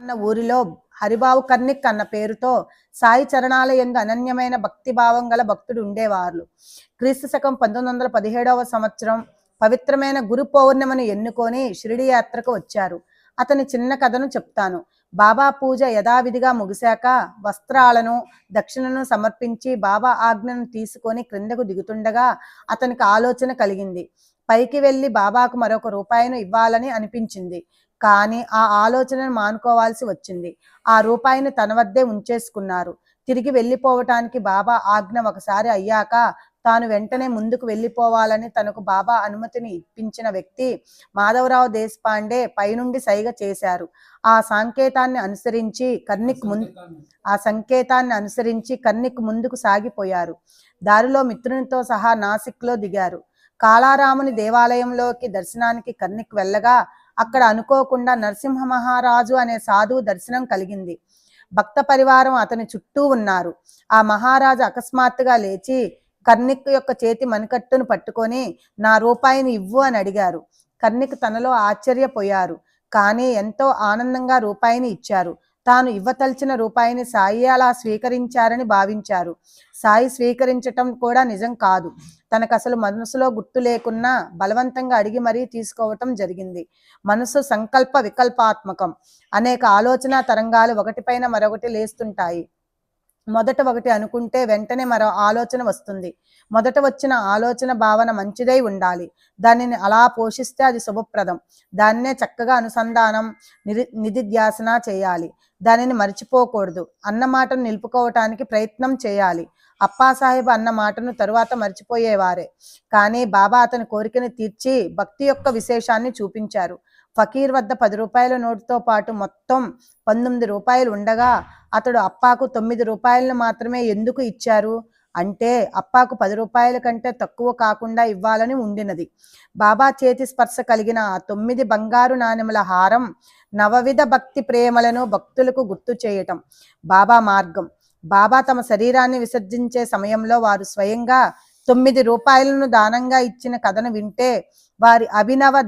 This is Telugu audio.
అన్న ఊరిలో హరిబాబు కర్ణిక్ అన్న పేరుతో సాయి చరణాల అనన్యమైన భక్తి భావం గల భక్తుడు ఉండేవారు. క్రీస్తు శకం పంతొమ్మిది వందల పదిహేడవ సంవత్సరం పవిత్రమైన గురు పౌర్ణమిని ఎన్నుకొని షిరిడి యాత్రకు వచ్చారు. అతని చిన్న కథను చెప్తాను. బాబా పూజ యథావిధిగా ముగిశాక వస్త్రాలను దక్షిణను సమర్పించి బాబా ఆజ్ఞను తీసుకొని క్రిందకు దిగుతుండగా అతనికి ఆలోచన కలిగింది. పైకి వెళ్ళి బాబాకు మరొక రూపాయిను ఇవ్వాలని అనిపించింది. కానీ ఆ ఆలోచనను మానుకోవాల్సి వచ్చింది. ఆ రూపాయిని తన వద్దే ఉంచేసుకున్నారు. తిరిగి వెళ్ళిపోవటానికి బాబా ఆజ్ఞ ఒకసారి అయ్యాక తాను వెంటనే ముందుకు వెళ్ళిపోవాలని తనకు బాబా అనుమతిని ఇప్పించిన వ్యక్తి మాధవరావు దేశపాండే పైనుండి సైగ చేశారు. ఆ సంకేతాన్ని అనుసరించి కర్ణిక్ ముందు ఆ సంకేతాన్ని అనుసరించి కర్ణిక్ ముందుకు సాగిపోయారు. దారిలో మిత్రునితో సహా నాసిక్లో దిగారు. కాళారాముని దేవాలయంలోకి దర్శనానికి కర్ణిక్ వెళ్ళగా అక్కడ అనుకోకుండా నరసింహ మహారాజు అనే సాధువు దర్శనం కలిగింది. భక్త పరివారం అతని చుట్టూ ఉన్నారు. ఆ మహారాజు అకస్మాత్తుగా లేచి కర్ణిక్ యొక్క చేతి మణికట్టును పట్టుకొని నా రూపాయిని ఇవ్వు అని అడిగారు. కర్ణిక్ తనలో ఆశ్చర్యపోయారు. కానీ ఎంతో ఆనందంగా రూపాయిని ఇచ్చారు. తాను ఇవ్వతలిచిన రూపాయిని సాయి అలా స్వీకరించారని భావించారు. సాయి స్వీకరించటం కూడా నిజం కాదు. తనకు అసలు మనసులో గుర్తు లేకున్నా బలవంతంగా అడిగి మరీ తీసుకోవటం జరిగింది. మనసు సంకల్ప వికల్పాత్మకం. అనేక ఆలోచన తరంగాలు ఒకటిపైన మరొకటి లేస్తుంటాయి. మొదట ఒకటి అనుకుంటే వెంటనే మరో ఆలోచన వస్తుంది. మొదట వచ్చిన ఆలోచన భావన మంచిదై ఉండాలి. దానిని అలా పోషిస్తే అది శుభప్రదం. దాన్నే చక్కగా అనుసంధానం నిధి నిధిధ్యాసన చేయాలి. దానిని మర్చిపోకూడదు. అన్నమాటను నిలుపుకోవటానికి ప్రయత్నం చేయాలి. అప్పాసాహెబ్ అన్న మాటను తరువాత మర్చిపోయేవారే. కానీ బాబా అతని కోరికను తీర్చి భక్తి యొక్క విశేషాన్ని చూపించారు. ఫకీర్ వద్ద పది రూపాయల నోటుతో పాటు మొత్తం పంతొమ్మిది రూపాయలు ఉండగా అతడు అప్పాకు తొమ్మిది రూపాయలను మాత్రమే ఎందుకు ఇచ్చారు? అంటే అప్పాకు పది రూపాయల కంటే తక్కువ కాకుండా ఇవ్వాలని ఉండినది. బాబా చేతి స్పర్శ కలిగిన ఆ తొమ్మిది బంగారు నాణెముల హారం నవవిధ భక్తి ప్రేమలను భక్తులకు గుర్తు చేయటం బాబా మార్గం. బాబా తమ శరీరాన్ని విసర్జించే సమయంలో వారు స్వయంగా తొమ్మిది రూపాయలను దానంగా ఇచ్చిన కథను వింటే వారి అభినవ